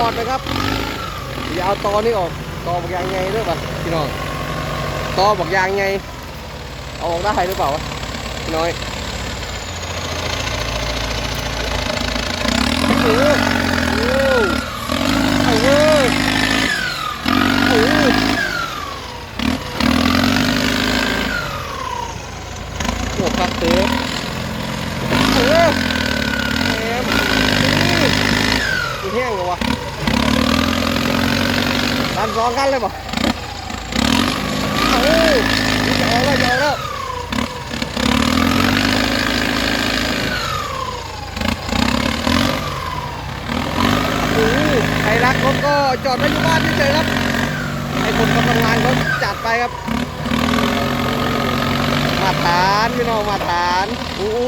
อร์ดนะครับอย่าเอาตอนี่ออกตอบอกยางไงด้วยป่ะพี่น้องตอบอกยางไงเอาออกได้หรือเปล่าวะพี่น้อยเออเออเออเออโอ้คักเตอเออแหมกูแห้งเลยวะ ดันสองกันเลยป่ะเออจะเอาแล้วจะเอาแล้วโอ้โหใครรักรถก็จอดไว้อยู่บ้านเฉยๆครับให้คนมาทำงานเขาจัดไปครับ มาฐานพี่น้องมาฐานโอ้โห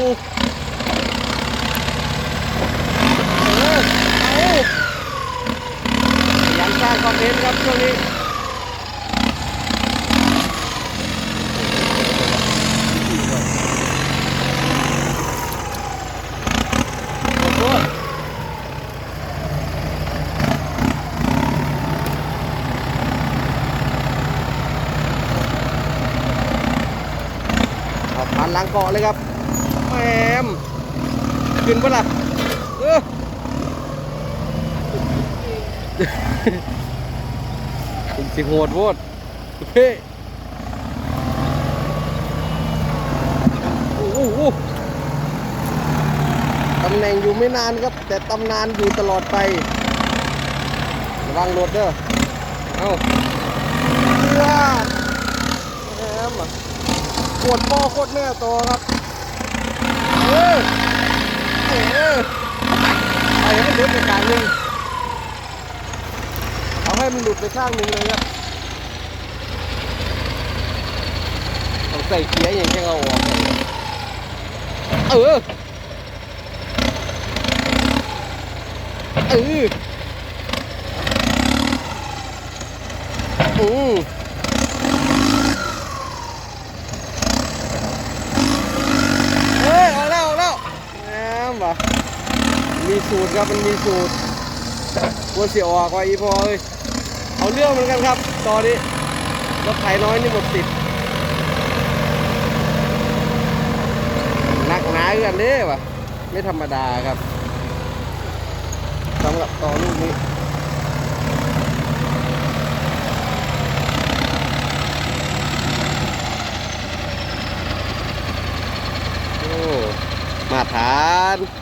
เออเอาพยายามสร้างคอนเทนต์ครับช่วงนี้ขอโทษ ครับผ่าน หลังเกาะเลยครับแหมขึ้นปะล่ะเออผมสิโหดโวดเฮ้โอ้โหตำแหน่งอยู่ไม่นานครับ แต่ตำนานอยู่ตลอดไประวังรถเด้อ เอาเลือดแหมอะปวดพ่อโค ตรแม่โตครับเออเออเอาให้มันหลุดไปข้างหนึ่งเอาให้มันหลุดไปข้างหนึ่งเลยครับต้องใส่เกียร์อย่างที่เอาออกเออเอออืม เฮ้ยออกแล้วออกแล้วแห มว่ะ มีสูตรครับมันมีสูตรกลัวเสียออกว่าอีพอเลยเอาเรื่องเหมือนกันครับ ตอนนี้รถไถน้อยนี่หมดสิทธิ์หนักหนากันเด้วะไม่ธรรมดาครับสำหรับต่อลูกนี้โอ้มาทาน